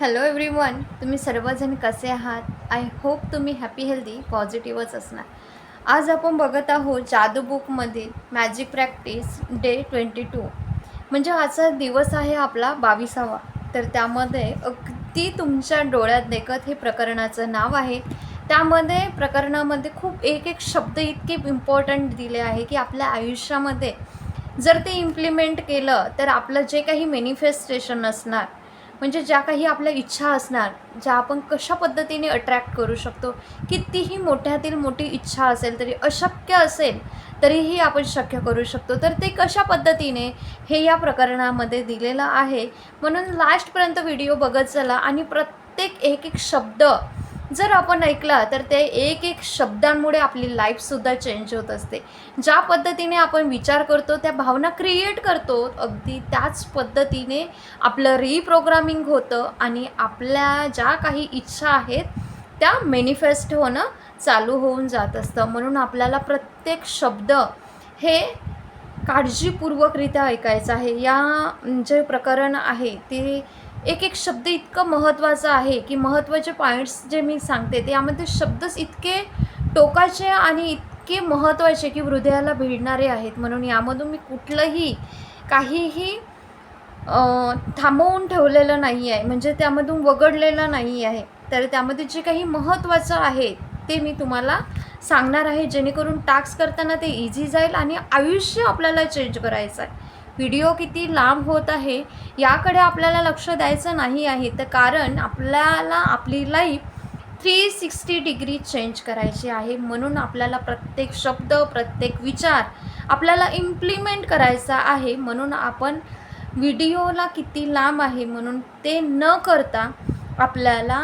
Hello everyone तुम्ही सर्वजण कसे आहात? आय होप तुम्ही हॅपी हेल्दी पॉझिटिव्हच असणार. आज आपण बघत आहोत जादू बुकमधील magic practice day twenty two म्हणजे आजचा दिवस आहे आपला बावीसावा. तर त्यामध्ये अगदी तुमच्या डोळ्यात देखत हे प्रकरणाचं नाव आहे. त्यामध्ये प्रकरणामध्ये खूप एक एक शब्द इतके इम्पॉर्टंट दिले आहे की आपल्या आयुष्यामध्ये जर ते इम्प्लिमेंट केलं तर आपलं जे काही मॅनिफेस्टेशन असणार म्हणजे ज्या काही आपल्या इच्छा असणार ज्या आपण कशा पद्धतीने अट्रॅक्ट करू शकतो कितीही मोठ्यातील मोठी इच्छा असेल तरी अशक्य असेल तरीही आपण शक्य करू शकतो. तर ते कशा पद्धतीने हे या प्रकरणामध्ये दिलेलं आहे? म्हणून लास्टपर्यंत व्हिडिओ बघत चला आणि प्रत्येक एक एक शब्द जर आपण ऐकला तर ते एक एक शब्दांमुळे आपली लाईफसुद्धा चेंज होत असते. ज्या पद्धतीने आपण विचार करतो त्या भावना क्रिएट करतो अगदी त्याच पद्धतीने आपलं रिप्रोग्रामिंग होतं आणि आपल्या ज्या काही इच्छा आहेत त्या मॅनिफेस्ट होणं चालू होऊन जात असतं. म्हणून आपल्याला प्रत्येक शब्द हे काळजीपूर्वकरित्या ऐकायचं आहे. या जे प्रकरण आहे ते एक एक शब्द इतकं महत्त्वाचं आहे की महत्त्वाचे पॉईंट्स जे मी सांगते त्यामध्ये शब्दच इतके टोकाचे आणि इतके महत्त्वाचे की हृदयाला भिडणारे आहेत. म्हणून यामधून मी कुठलंही काहीही थांबवून ठेवलेलं नाही आहे म्हणजे त्यामधून वगळलेलं नाही आहे तर त्यामध्ये जे काही महत्त्वाचं आहे ते मी तुम्हाला सांगणार आहे. जेणेकरून टास्क करताना ते इझी जाईल आणि आयुष्य आपल्याला चेंज करायचं आहे व्हिडिओ किती लांब होत आहे याकडे आपल्याला लक्ष द्यायचं नाही आहे. तर कारण आपल्याला आपली life three sixty degree change करायची आहे. म्हणून आपल्याला प्रत्येक शब्द प्रत्येक विचार आपल्याला इम्प्लिमेंट करायचा आहे. म्हणून आपण व्हिडिओला किती लांब आहे म्हणून ते न करता आपल्याला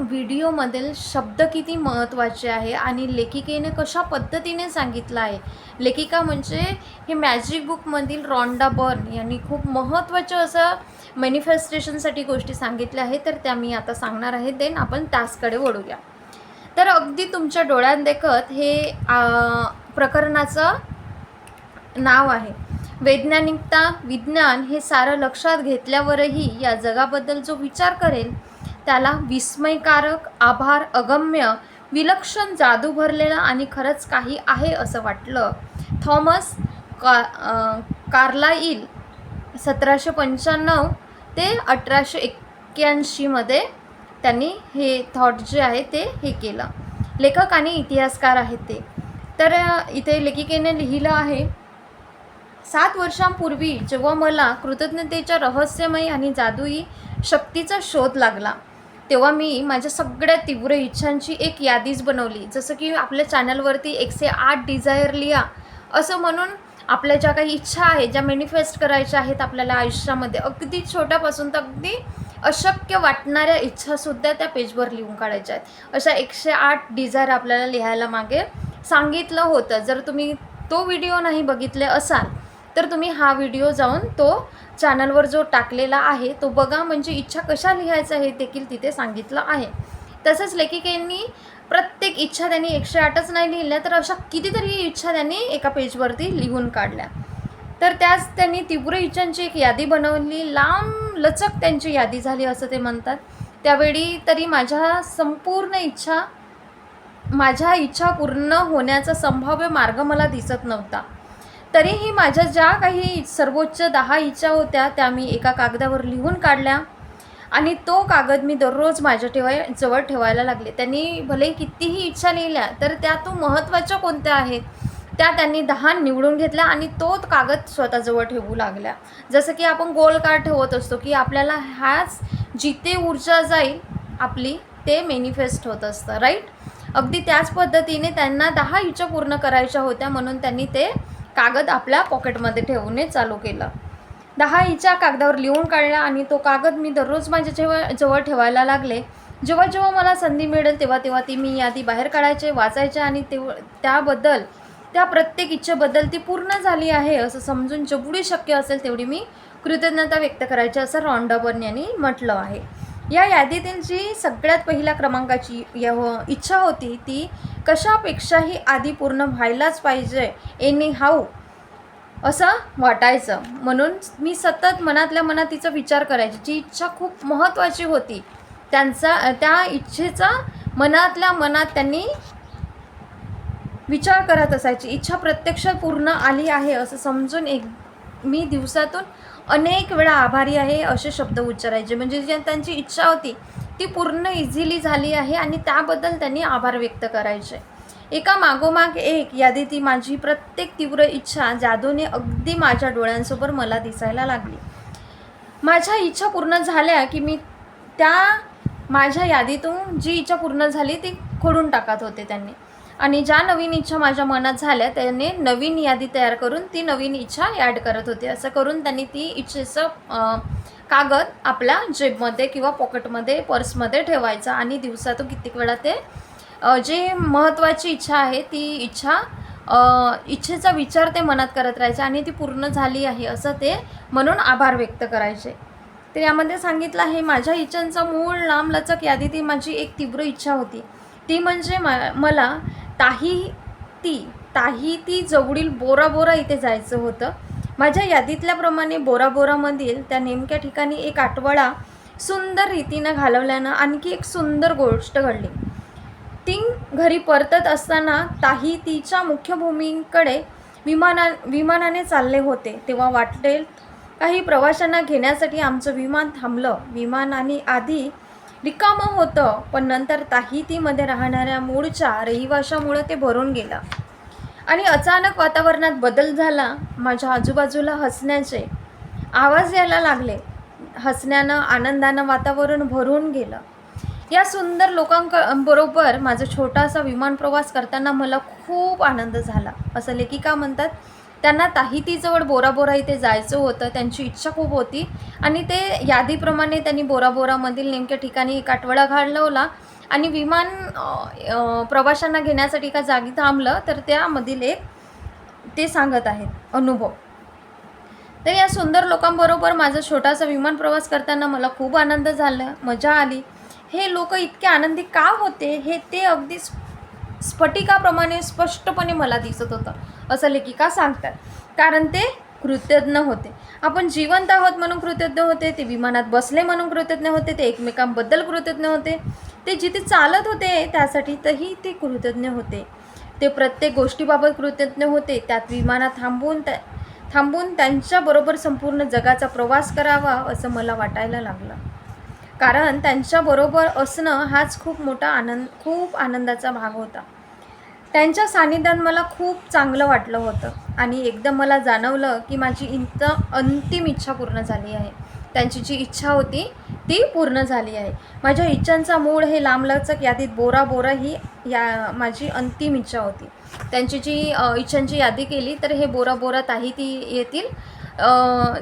व्हिडिओमधील शब्द किती महत्त्वाचे आहे आणि लेखिकेने कशा पद्धतीने सांगितलं आहे? लेखिका म्हणजे हे मॅजिक बुकमधील रॉन्डा बर्न यांनी खूप महत्त्वाचं असं मॅनिफेस्टेशनसाठी गोष्टी सांगितल्या आहेत तर त्या मी आता सांगणार आहे. देन आपण त्याचकडे वळूया. तर अगदी तुमच्या डोळ्यांदेखत हे प्रकरणाचं नाव आहे. वैज्ञानिकता विज्ञान हे सारं लक्षात घेतल्यावरही या जगाबद्दल जो विचार करेल त्याला विस्मयकारक आभार अगम्य विलक्षण जादू भरलेला आणि खरंच काही आहे असं वाटलं. थॉमस का कार्लाईल सतराशे पंच्याण्णव ते अठराशे एक्क्याऐंशीमध्ये त्यांनी हे थॉट जे आहे ते हे केलं. लेखक आणि इतिहासकार आहेत ते. तर इथे लेखिकेने लिहिलं आहे सात वर्षांपूर्वी जेव्हा मला कृतज्ञतेच्या रहस्यमय आणि जादुई शक्तीचा शोध लागला तेव्हा मी माझ्या सगळ्या तीव्र इच्छांची एक यादीच बनवली. जसं की आपल्या चॅनलवरती एकशे आठ डिझायर लिहा. असं म्हणून आपल्या ज्या काही इच्छा आहेत ज्या मॅनिफेस्ट करायच्या आहेत आपल्याला आयुष्यामध्ये अगदी छोट्यापासून तर अगदी अशक्य वाटणाऱ्या इच्छासुद्धा त्या पेजवर लिहून काढायच्या आहेत. अशा एकशे आठ डिझायर आपल्याला लिहायला मागे सांगितलं होतं. जर तुम्ही तो व्हिडिओ नाही बघितले असाल तर तुम्ही हा व्हिडिओ जाऊन तो चॅनलवर जो टाकलेला आहे तो बघा म्हणजे इच्छा कशा लिहायचं हे देखील तिथे सांगितलं आहे. तसंच लेखिकेंनी प्रत्येक इच्छा त्यांनी एकशे आठच नाही लिहिल्या तर अशा कितीतरी इच्छा त्यांनी एका पेजवरती लिहून काढल्या. तर त्याच त्यांनी तीव्र इच्छांची एक यादी बनवली लांब लचक त्यांची यादी झाली असं ते म्हणतात. त्यावेळी तरी माझ्या संपूर्ण इच्छा माझ्या इच्छा पूर्ण होण्याचा संभाव्य मार्ग मला दिसत नव्हता. तरीही माझ्या ज्या काही सर्वोच्च दहा इच्छा होत्या त्या मी एका कागदावर लिहून काढल्या. आणि तो कागद मी दररोज माझ्या ठेवाय जवळ ठेवायला लागले. त्यांनी भले कितीही इच्छा लिहिल्या तर त्या तो महत्त्वाच्या कोणत्या आहेत? त्या त्यांनी दहा निवडून घेतल्या आणि तो कागद स्वतःजवळ ठेवू लागल्या. जसं की आपण गोल कार्ड ठेवत असतो की आपल्याला ह्याच जिथे ऊर्जा जाईल आपली ते मेनिफेस्ट होत असतं राईट अगदी त्याच पद्धतीने त्यांना दहा इच्छा पूर्ण करायच्या होत्या म्हणून त्यांनी ते कागद आपल्या पॉकेटमध्ये ठेवणे चालू केलं. दहा इच्छा कागदावर लिहून काढला आणि तो कागद मी दररोज माझ्या जेव्हा जवळ ठेवायला लागले. जेव्हा जेव्हा मला संधी मिळेल तेव्हा तेव्हा ती मी यादी बाहेर काढायचे वाचायचे आणि तेव त्याबद्दल त्या प्रत्येक इच्छेबद्दल ती पूर्ण झाली आहे असं समजून जेवढी शक्य असेल तेवढी मी कृतज्ञता व्यक्त करायची असं रॉन्डाबर्न यांनी म्हटलं आहे. या यादीतील जी सगळ्यात पहिल्या क्रमांकाची य इच्छा होती ती कशापेक्षाही आधी पूर्ण व्हायलाच पाहिजे एनी हाऊ असं वाटायचं. म्हणून मी सतत मनातल्या मनात तिचा विचार करायची. जी इच्छा खूप महत्त्वाची होती त्यांचा त्या इच्छेचा मनातल्या मनात त्यांनी विचार करत असायची. इच्छा प्रत्यक्षात पूर्ण आली आहे असं समजून एक मी दिवसातून अनेक वेळा आभारी आहे असे शब्द उच्चारायचे. म्हणजे जे त्यांची इच्छा होती ती पूर्ण इझिली झाली आहे आणि त्याबद्दल त्यांनी आभार व्यक्त करायचे. एका मागोमाग एक यादी ती माझी प्रत्येक तीव्र इच्छा जादूने अगदी माझ्या डोळ्यांसमोर मला दिसायला लागली. माझ्या इच्छा पूर्ण झाल्या की मी त्या माझ्या यादीतून जी इच्छा पूर्ण झाली ती खोडून टाकत होते त्यांनी. आणि ज्या नवीन इच्छा माझ्या मनात झाल्या त्याने नवीन यादी तयार करून ती नवीन इच्छा ॲड करत होती. असं करून त्यांनी ती इच्छेचं कागद आपल्या जेबमध्ये किंवा पॉकेटमध्ये पर्समध्ये ठेवायचा आणि दिवसातून कित्येक वेळा ते जी जे महत्त्वाची इच्छा आहे ती इच्छा इच्छेचा विचार ते मनात करत राहायचे आणि ती पूर्ण झाली आहे असं ते म्हणून आभार व्यक्त करायचे. तर यामध्ये सांगितलं आहे माझ्या इच्छांचा मूळ लांबलचक यादी ती माझी एक तीव्र इच्छा होती. ती म्हणजे मा मला ताही ती ताही ती जवळील बोरा बोरा इथे जायचं होतं. माझ्या यादीतल्याप्रमाणे बोरा बोरामधील त्या नेमक्या ठिकाणी एक आठवडा सुंदर रीतीनं घालवल्यानं आणखी एक सुंदर गोष्ट घडली. ती घरी परतत असताना ताही तिच्या मुख्य भूमीकडे विमाना विमानाने चालले होते. तेव्हा वाटेल काही प्रवाशांना घेण्यासाठी आमचं विमान थांबलं. विमानाने आधी रिकामं होतं पण नंतर ताहितीमध्ये राहणाऱ्या मूळच्या रहिवाशामुळं ते भरून गेलं. आणि अचानक वातावरणात बदल झाला माझ्या आजूबाजूला हसण्याचे आवाज यायला लागले. हसण्यानं आनंदानं वातावरण भरून गेलं. या सुंदर लोकांक बरोबर माझा छोटासा विमान प्रवास करताना मला खूप आनंद झाला. असं लेखिका म्हणतात त्यांना ताहितीजवळ बोराबोरा इथे जायचं होतं त्यांची इच्छा खूप होती. आणि ते यादीप्रमाणे त्यांनी बोराबोरामधील नेमक्या ठिकाणी एक आठवडा घालवला. आणि विमान प्रवाशांना घेण्यासाठी एका जागी थांबलं तर त्यामधील एक ते सांगत आहेत अनुभव. तर या सुंदर लोकांबरोबर माझा छोटासा विमान प्रवास करताना मला खूप आनंद झाला मजा आली. हे लोक इतके आनंदी का होते हे ते अगदी स्फटिकाप्रमाणे स्पष्टपणे मला दिसत होतं. असं लेखिका सांगतात. कारण ते कृतज्ञ होते. आपण जिवंत आहोत म्हणून कृतज्ञ होते ते विमानात बसले म्हणून कृतज्ञ होते ते एकमेकांबद्दल कृतज्ञ होते ते जिथे चालत होते त्यासाठी तही ते कृतज्ञ होते. ते प्रत्येक गोष्टीबाबत कृतज्ञ होते त्यात विमानात थांबून त्या थांबून त्यांच्याबरोबर संपूर्ण जगाचा प्रवास करावा असं मला वाटायला लागलं. कारण त्यांच्याबरोबर असणं हाच खूप मोठा आनंद खूप आनंदाचा भाग होता. त्यांच्या सानिध्यात मला खूप चांगलं वाटलं होतं. आणि एकदम मला जाणवलं की माझी इंत अंतिम इच्छा पूर्ण झाली आहे. त्यांची जी इच्छा होती ती पूर्ण झाली आहे. माझ्या इच्छांचा मूळ हे लांबलचक यादीत बोरा बोरा ही या माझी अंतिम इच्छा होती. त्यांची जी इच्छांची यादी केली तर हे बोरा बोरा ताही ती येतील.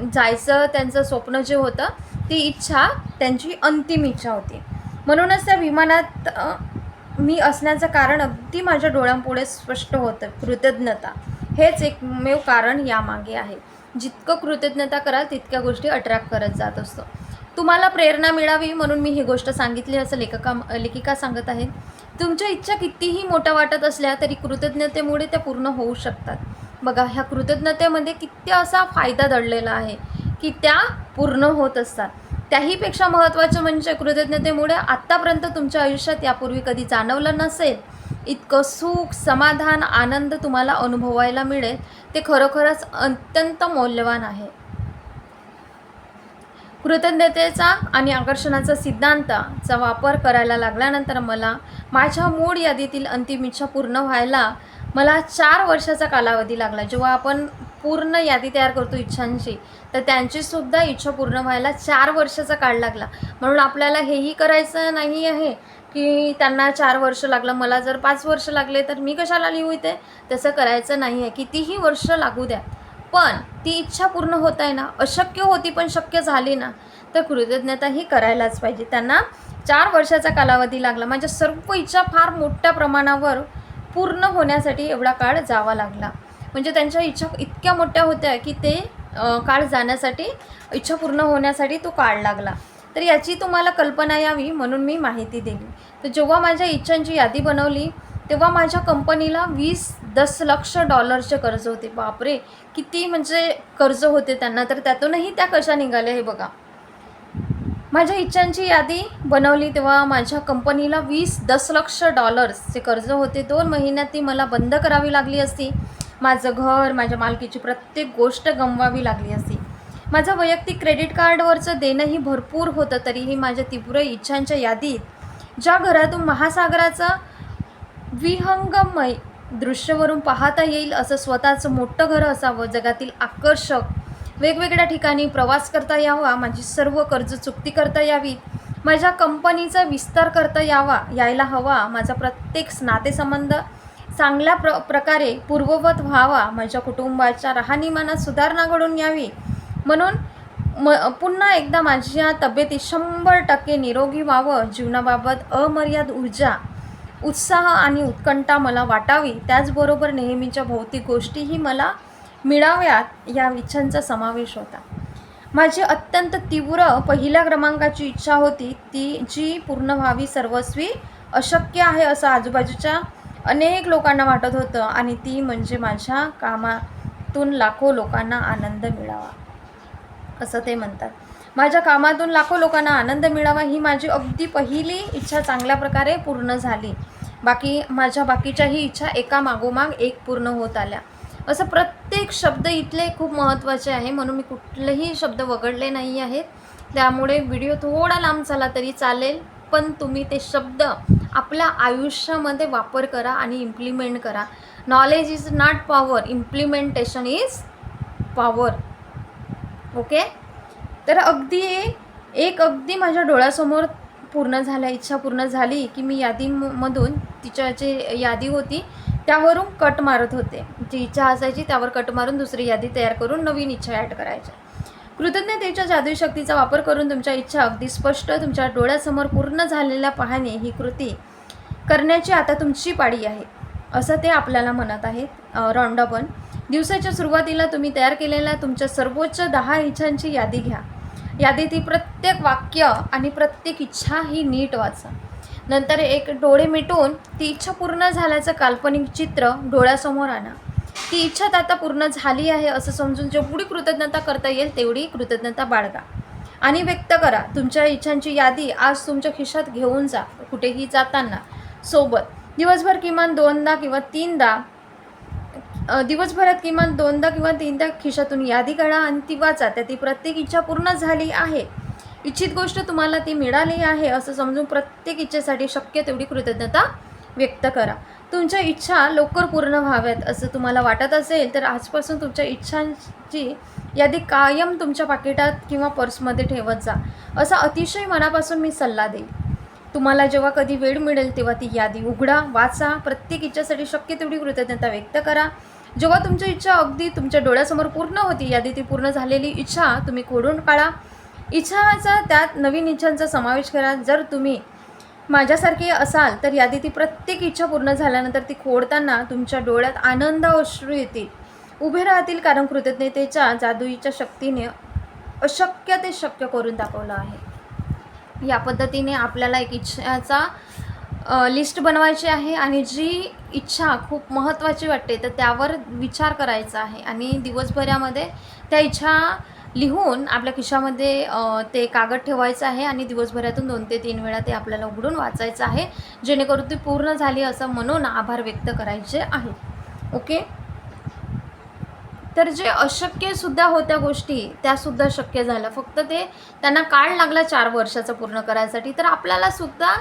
जायचं त्यांचं स्वप्न जे होतं ती इच्छा त्यांची अंतिम इच्छा होती. म्हणूनच त्या विमानात मी असण्याचं कारण अगदी माझ्या डोळ्यांपुढे स्पष्ट होतं. कृतज्ञता. हेच एकमेव कारण यामागे आहे. जितकं कृतज्ञता कराल तितक्या गोष्टी अट्रॅक्ट करत जात असतो. तुम्हाला प्रेरणा मिळावी म्हणून मी ही गोष्ट सांगितली असं लेखका लेखिका सांगत आहेत. तुमच्या इच्छा कितीही मोठ्या वाटत असल्या तरी कृतज्ञतेमुळे त्या पूर्ण होऊ शकतात. बघा ह्या कृतज्ञतेमध्ये किती असा फायदा दडलेला आहे की त्या पूर्ण होत असतात. त्याहीपेक्षा महत्त्वाचं म्हणजे कृतज्ञतेमुळे आत्तापर्यंत तुमच्या आयुष्यात यापूर्वी कधी जाणवलं नसेल इतकं सुख समाधान आनंद तुम्हाला अनुभवायला मिळेल ते खरोखरच अत्यंत मौल्यवान आहे. कृतज्ञतेचा आणि आकर्षणाचा सिद्धांताचा वापर करायला लागल्यानंतर मला माझ्या मूळ यादीतील अंतिम इच्छा पूर्ण व्हायला मला चार वर्षाचा कालावधी लागला जेव्हा आपण पूर्ण यादी तयार करतो इच्छांची. तर त्यांचीसुद्धा इच्छा पूर्ण व्हायला चार वर्षाचा काळ लागला. म्हणून आपल्याला हेही करायचं नाही आहे की त्यांना चार वर्ष लागलं. मला जर पाच वर्ष लागले तर मी कशाला लिहू इथे? तसं करायचं नाही आहे. कितीही वर्ष लागू द्या. पण ती इच्छा पूर्ण होत आहे ना अशक्य होती पण शक्य झाली ना तर कृतज्ञता ही करायलाच पाहिजे. त्यांना चार वर्षाचा कालावधी लागला. माझ्या सर्व इच्छा फार मोठ्या प्रमाणावर पूर्ण होण्यासाठी एवढा काळ जावा लागला. म्हणजे त्यांच्या इच्छा इतक्या मोठ्या होत्या की ते काळ जाण्यासाठी इच्छा पूर्ण होण्यासाठी तो काळ लागला. तर याची तुम्हाला कल्पना यावी म्हणून मी माहिती दिली. तर जेव्हा माझ्या इच्छांची यादी बनवली तेव्हा माझ्या कंपनीला वीस दशलक्ष डॉलरचे कर्ज होते. बापरे! किती म्हणजे कर्ज होते त्यांना. तर त्यातूनही त्या कशा निघाल्या हे बघा. माझ्या इच्छांची यादी बनवली तेव्हा माझ्या कंपनीला वीस दशलक्ष डॉलर्सचे कर्ज होते. दोन महिन्यात ती मला बंद करावी लागली असती. माझं घर माझ्या मालकीची प्रत्येक गोष्ट गमवावी लागली असती. माझं वैयक्तिक क्रेडिट कार्डवरचं देणंही भरपूर होतं तरीही माझ्या तीव्र इच्छांच्या यादीत ज्या घरातून महासागराचा विहंगमय दृश्यवरून पाहता येईल असं स्वतःचं मोठं घर असावं जगातील आकर्षक वेगवेगळ्या ठिकाणी प्रवास करता यावा माझी सर्व कर्ज चुकती करता यावी माझ्या कंपनीचा विस्तार करता यावा यायला हवा माझा प्रत्येक नातेसंबंध चांगल्या प्र प्रकारे पूर्ववत व्हावा माझ्या कुटुंबाच्या राहणीमानात सुधारणा घडून यावी. म्हणून म पुन्हा एकदा माझ्या तब्येती शंभर टक्के निरोगी व्हावं जीवनाबाबत अमर्याद ऊर्जा उत्साह आणि उत्कंठा मला वाटावी. त्याचबरोबर नेहमीच्या भौतिक गोष्टीही मला मिळाव्यात या इच्छांचा समावेश होता. माझी अत्यंत तीव्र पहिल्या क्रमांकाची इच्छा होती ती जी पूर्ण व्हावी सर्वस्वी अशक्य आहे असं आजूबाजूच्या अनेक लोकांना वाटत होतं आणि ती म्हणजे माझ्या कामातून लाखो लोकांना आनंद मिळावा असं ते म्हणतात. माझ्या कामातून लाखो लोकांना आनंद मिळावा ही माझी अगदी पहिली इच्छा चांगल्या प्रकारे पूर्ण झाली. बाकी माझ्या बाकीच्याही इच्छा एका मागोमाग एक पूर्ण होत आल्या. असं प्रत्येक शब्द इथले खूप महत्त्वाचे आहे म्हणून मी कुठलेही शब्द वगळले नाही आहेत. त्यामुळे व्हिडिओ थोडा लांब झाला तरी चालेल पण तुम्ही ते शब्द आपल्या आयुष्यामध्ये वापर करा आणि इम्प्लिमेंट करा. Knowledge is not power implementation is power okay तर अगदी एक अगदी माझ्या डोळ्यासमोर पूर्ण झाल्या इच्छा पूर्ण झाली की मी यादीमधून तिच्या जी यादी होती. त्यावरून कट मारत होते. जी इच्छा असायची त्यावर कट मारून दुसरी यादी तयार करून नवीन इच्छा ॲड करायच्या. कृतज्ञतेच्या जादुई शक्तीचा वापर करून तुमच्या इच्छा अगदी स्पष्ट तुमच्या डोळ्यासमोर पूर्ण झालेल्या पाहणे ही कृती करण्याची आता तुमची पाळी आहे. असं ते आपल्याला म्हणत आहेत. रॉन्डबन दिवसाच्या सुरुवातीला तुम्ही तयार केलेल्या तुमच्या सर्वोच्च दहा इच्छांची यादी घ्या. यादीतील प्रत्येक वाक्य आणि प्रत्येक इच्छा ही नीट वाचा. नंतर एक डोळे मिटून ती इच्छा पूर्ण झाल्याचं काल्पनिक चित्र डोळ्यासमोर आणा. ती इच्छा तर आता पूर्ण झाली आहे असं समजून जेवढी कृतज्ञता करता येईल तेवढी कृतज्ञता बाळगा. आणि व्यक्त करा तुमच्या इच्छांची यादी आज तुमच्या खिशात घेऊन जा कुठेही जाताना. सोबत दिवसभर किमान दोनदा किंवा तीनदा दिवसभरात किमान दोनदा किंवा तीनदा खिशातून यादी काढा आणि ती वाचा त्यातील प्रत्येक इच्छा पूर्ण झाली आहे. इच्छित गोष्ट तुम्हाला ती मिळाली आहे असं समजून प्रत्येक इच्छेसाठी शक्य तेवढी कृतज्ञता व्यक्त करा. तुमच्या इच्छा लवकर पूर्ण व्हाव्यात असं तुम्हाला वाटत असेल तर आजपासून तुमच्या इच्छांची यादी कायम तुमच्या पाकिटात किंवा पर्समध्ये ठेवत जा असा अतिशय मनापासून मी सल्ला देईल तुम्हाला जेव्हा कधी वेळ मिळेल तेव्हा ती यादी उघडा वाचा. प्रत्येक इच्छेसाठी शक्य तेवढी कृतज्ञता व्यक्त करा. जेव्हा तुमची इच्छा अगदी तुमच्या डोळ्यासमोर पूर्ण होती यादी ती पूर्ण झालेली इच्छा तुम्ही खोडून काढा. इच्छाचा त्यात नवीन इच्छांचा समावेश करा. जर तुम्ही माझ्यासारखे असाल तर यादी ती प्रत्येक इच्छा पूर्ण झाल्यानंतर ती खोडताना तुमच्या डोळ्यात आनंद अश्रू येतील. उभे राहतील कारण कृतज्ञतेच्या जादुईच्या शक्तीने अशक्य ते शक्य करून दाखवलं आहे. या पद्धतीने आपल्याला एक इच्छाचा लिस्ट बनवायची आहे आणि जी इच्छा खूप महत्त्वाची वाटते तर त्यावर विचार करायचा आहे. आणि दिवसभरामध्ये त्या इच्छा लिहून आपल्या खिशामध्ये ते कागद ठेवायचं आहे आणि दिवसभरातून दोन ते तीन वेळा ते आपल्याला उघडून वाचायचं आहे जेणेकरून ती पूर्ण झाली असं म्हणून आभार व्यक्त करायचे आहे. ओके? तर जे अशक्यसुद्धा होत्या गोष्टी त्यासुद्धा शक्य झाल्या. फक्त ते त्यांना काळ लागला चार वर्षाचं पूर्ण करायसाठी. तर आपल्याला सुद्धा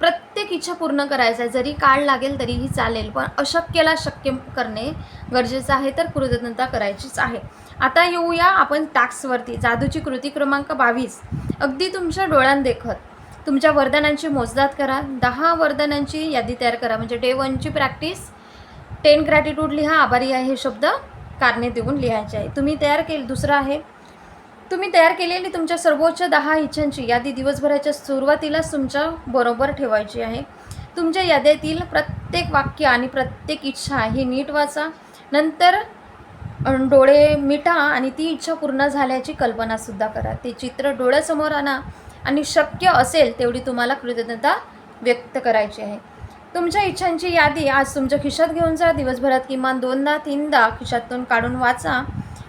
प्रत्येक इच्छा पूर्ण करायचं आहे. जरी काळ लागेल तरीही चालेल. पण अशक्यला शक्य करणे गरजेचं आहे तर कृतज्ञता करायचीच आहे. आता येऊया आपण टॅक्सवरती जादूची कृती क्रमांक बावीस. अगदी तुमच्या डोळ्यांदेखत तुमच्या वरदानांची मोजदात करा. दहा वरदानांची यादी तयार करा. म्हणजे डे वनची प्रॅक्टिस टेन ग्रॅटिट्यूड लिहा. आभारी आहे हे शब्द कारणे देऊन लिहायचे आहे. तुम्ही तयार केले. दुसरं आहे तुम्ही तयार केलेली तुमच्या सर्वोच्च दहा इच्छांची यादी दिवसभराच्या सुरुवातीलाच तुमच्या बरोबर ठेवायची आहे. तुमच्या याद्यातील प्रत्येक वाक्य आणि प्रत्येक इच्छा ही नीट वाचा. नंतर डोळे मिटा आणि ती इच्छा पूर्ण झाल्याची कल्पनासुद्धा करा. ते चित्र डोळ्यासमोर आणा आणि शक्य असेल तेवढी तुम्हाला कृतज्ञता व्यक्त करायची आहे. तुमच्या इच्छांची यादी आज तुमच्या खिशात घेऊन जा. दिवसभरात किमान दोनदा तीनदा खिशातून काढून वाचा.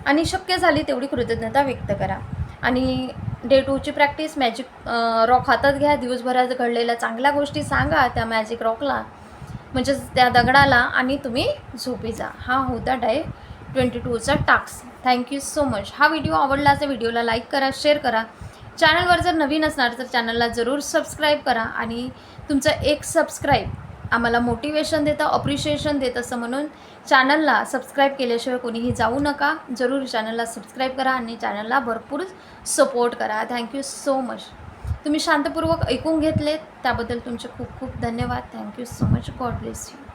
आणि शक्य झाली तेवढी कृतज्ञता व्यक्त करा. आणि डे टूची प्रॅक्टिस मॅजिक रॉक हातात घ्या. दिवसभरात घडलेल्या चांगल्या गोष्टी सांगा त्या मॅजिक रॉकला म्हणजेच त्या दगडाला आणि तुम्ही झोपी जा. हा होता day twenty टूचा task thank you so much हा व्हिडिओ आवडला तर व्हिडिओला लाईक करा शेअर करा. चॅनलवर जर नवीन असणार तर चॅनलला जरूर सबस्क्राईब करा. आणि तुमचं एक सबस्क्राईब आम्हाला मोटिवेशन देतं अप्रिशिएशन देत असं म्हणून चॅनलला सबस्क्राईब केल्याशिवाय कोणीही जाऊ नका. जरूर चॅनलला सबस्क्राईब करा आणि चॅनलला भरपूर सपोर्ट करा. थँक्यू सो मच तुम्ही शांतपूर्वक ऐकून घेतलेत त्याबद्दल तुमचे खूप खूप धन्यवाद. Thank you so much God bless you